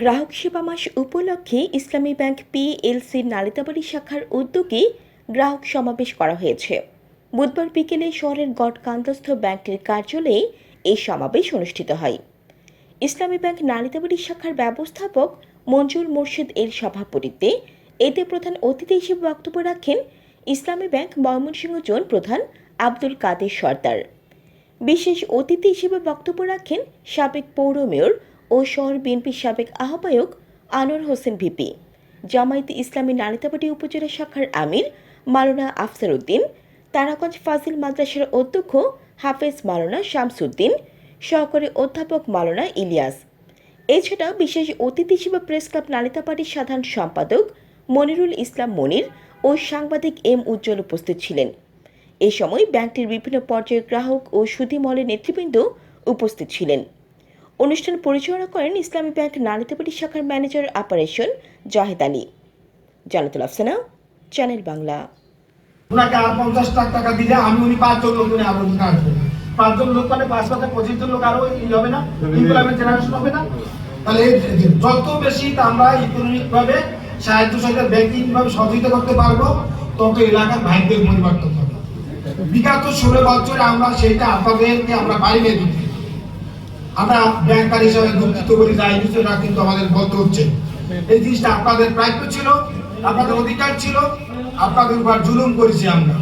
গ্রাহক সেবা মাস উপলক্ষে ইসলামী ব্যাংক পিএলসির নালিতাবাড়ি শাখার উদ্যোগে গ্রাহক সমাবেশ করা হয়েছে। বুধবার বিকেলে শহরের গডকান্তস্থ ব্যাংকটির কার্যালয়ে এই সমাবেশ অনুষ্ঠিত হয়। ইসলামী ব্যাংক নালিতাবাড়ি শাখার ব্যবস্থাপক মঞ্জুর মোর্শেদ এর সভাপতিত্বে এতে প্রধান অতিথি হিসেবে বক্তব্য রাখেন ইসলামী ব্যাংক ময়মনসিংহ জোন প্রধান আব্দুল কাদের সর্দার। বিশেষ অতিথি হিসেবে বক্তব্য রাখেন সাবেক পৌর মেয়র ও শহর বিএনপির সাবেক আহ্বায়ক আনোয়ার হোসেন ভিপি, জামায়াতে ইসলামী নালিতাবাড়ি উপজেলা শাখার আমির মাওলানা আফসার উদ্দিন তারাগঞ্জ ফাজিল মাদ্রাসার অধ্যক্ষ হাফেজ মাওলানা শামসুদ্দিন, সহকারী অধ্যাপক মাওলানা ইলিয়াস। এছাড়া বিশেষ অতিথি হিসেবে প্রেস ক্লাব নালিতাবাড়ির সাধারণ সম্পাদক মনিরুল ইসলাম মনির ও সাংবাদিক এম উজ্জ্বল উপস্থিত ছিলেন। এ সময় ব্যাংকটির বিভিন্ন পর্যায়ের গ্রাহক ও সুধীমলের নেতৃবৃন্দ উপস্থিত ছিলেন। অনুষ্ঠান পরিচালনা করেন ইসলামী ব্যাংক নালিতাবাড়ি শাখার manager operation Zahed Ali. Jannatul Afsana, channel Bangla. ওনাকে আর পঞ্চাশ লাখ টাকা দিলে আমি উনি পাঁচজন লোক আরও দিতে আসবেন পাঁচজন লোক মানে পাঁচ পাঁচে পঁচিশ জন লোক আরও ই হবে না ইমপ্লয়মেন্ট জেনারেশন হবে না। তাহলে যত বেশি আমরা ইকোনমিক ভাবে সাহায্য সহযোগিতা ব্যাংকিং ভাবে সহযোগিতা করতে পারব, তত এলাকার ভাগ্যের পরিবর্তন হবে। বিগত ষোলো বছরে আমরা সেইটা আপনাদেরকে আমরা পারি না দিতে আমরা ব্যাংকার হিসাবে দুঃখিত বলি যাই সেটা কিন্তু আমাদের বলতে হচ্ছে। এই জিনিসটা আপনাদের প্রাপ্য ছিল আপনাদের অধিকার ছিল আপনাদের উপর জুলুম করেছি আমরা।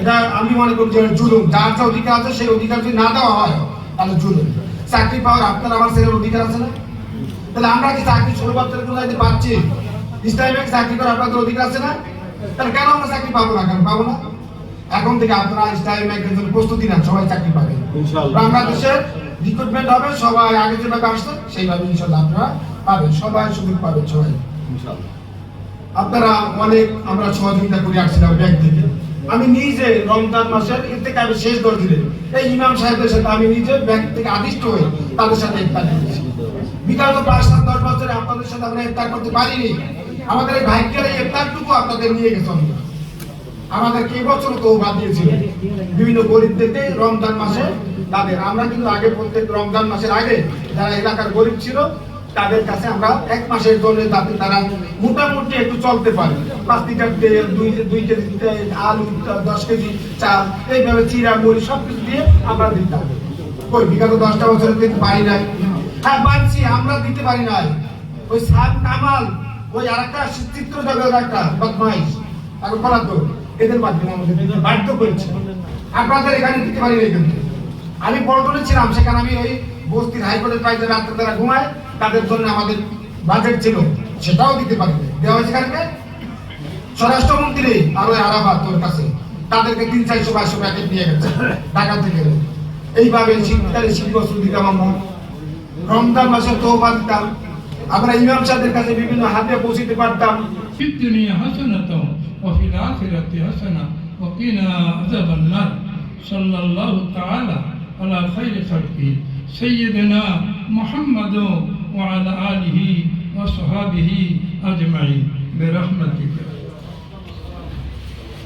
এটা আমি মনে করি যে জুলুম। যার যা অধিকার আছে সেই অধিকার যদি না দেওয়া হয় তাহলে জুলুম। চাকরি পাওয়ার আপনার আমার সেটার অধিকার আছে না? তাহলে আমরা কি চাকরি বছরের কোথায় পাচ্ছি ইসলামী ব্যাংক চাকরি করার আপনাদের অধিকার আছে না? তাহলে কেন আমরা চাকরি পাবো না কেন? পাবো না? এখন থেকে আপনারা ইসলামী ব্যাংকের জন্য প্রস্তুতি নেন সবাই চাকরি পাবে। বাংলাদেশের রিক্রুটমেন্ট হবে সবাই আগে যেভাবে আসছেন সেইভাবে ইনশাল্লাহ আপনারা পাবেন সবাই সুযোগ পাবেন সবাই। আপনারা অনেক আমরা সহযোগিতা করে আসছিলাম ব্যাংক থেকে। আমি নিজে রমজান মাসের এর থেকে আমি শেষ দর দিলে এই ইমাম সাহেবের সাথে আমি নিজে ব্যাংক থেকে আদিষ্ট হয়ে তাদের সাথে ইফতার করেছি। বিগত পাঁচ সাত দশ বছরে আপনাদের সাথে আমরা ইফতার করতে পারিনি। আমাদের এই ভাগ্যের এই ইফতারটুকু আপনাদের নিয়ে গেছে আমাদেরকে এবছর তো বাদ দিয়েছিল বিভিন্ন গরিবদেরকে রমজান মাসে তাদের, আমরা কিন্তু আগে প্রত্যেক রমজান মাসের আগে যারা এলাকার গরিব ছিল, তাদের কাছে আমরা এক মাসের জন্য যাতে তারা মোটামুটি একটু চলতে পারে। পাঁচ লিটার তেল, দুই দুই কেজি আলু, দশ কেজি চাল, এইভাবে চিরা, মুড়ি সব কিছু দিয়ে আমরা দিতাম। ওই বিগত দশটা বছরের দিতে পারি নাই। হ্যাঁ পারছি, আমরা দিতে পারি নাই। ওই সাত কামাল, ওই আরেকটা চিত্র জগতের একটা বদমাইশ, তাকে পলাতো এদের মাধ্যমে আমাদের বাধ্য করেছে। আপনাদের এখানে দিতে পারি না কিন্তু। আমি বড় ছিলাম, সেখানে আমি ওই বস্তির হাইকোর্টের পাইতে রাত্রে তারা ঘুমায়, তাদের জন্য আমাদের বাজেট ছিল, সেটাও দিতে পারি দেওয়া হয়েছে কারণে স্বরাষ্ট্রমন্ত্রী তোর কাছে, তাদেরকে তিন চারশো পাঁচশো প্যাকেট নিয়ে গেছে, ঢাকা থেকে। এইভাবে শীতকালে শীত বছর দিতাম আমরা রমজান মাসে তোবা দিতাম। আমরা ইমাম সাহেবের কাছে বিভিন্ন হাতে পৌঁছিতে পারতাম। وفي الآخرة حسنة وقنا عذاب النار. صلى الله تعالى على خير خلقه سيدنا محمد وعلى آله وصحابه أجمعين. برحمتك.